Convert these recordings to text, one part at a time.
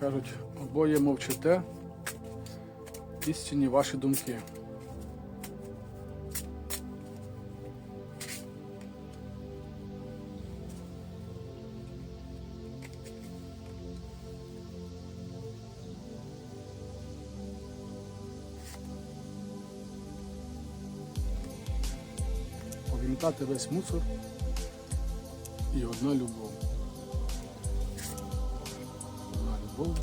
Кажуть, обоє мовчите, істинні ваші думки. Повімтати весь мусор і одна любов. Одна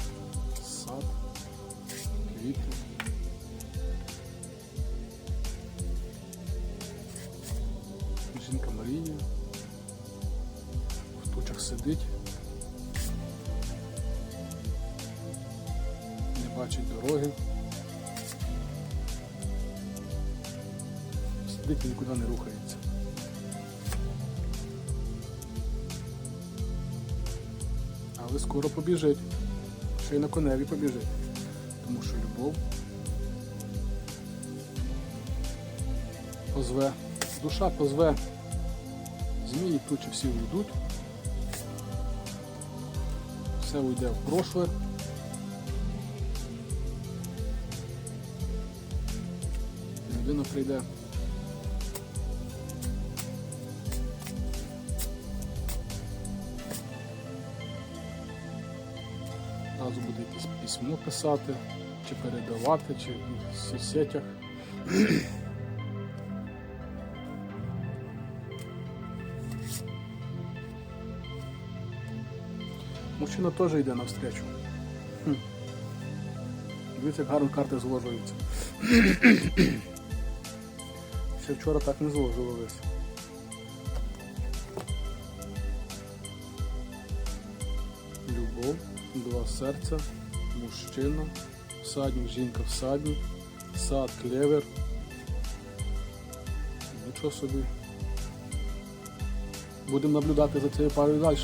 сад, квіти. Жінка Марія в тучах сидить, не бачить дороги. Сидить і нікуди не рухається. Але скоро побіжить. Ще й на коневі побіжить. Тому що любов позве. Душа позве. Змії тучі всі уйдуть. Все уйде в прошле. Людина прийде. Зразу буде якесь письмо писати, чи передавати, чи в соцсетях. Мужчина теж йде навстречу. Хм. Дивіться, як гарно карти зложуються. Ще вчора так не зложувались. Любов, два серця, мужчина, всадник, жінка, всадник, сад, клевер. Нічого собі. Будемо наблюдати за цією парою далі.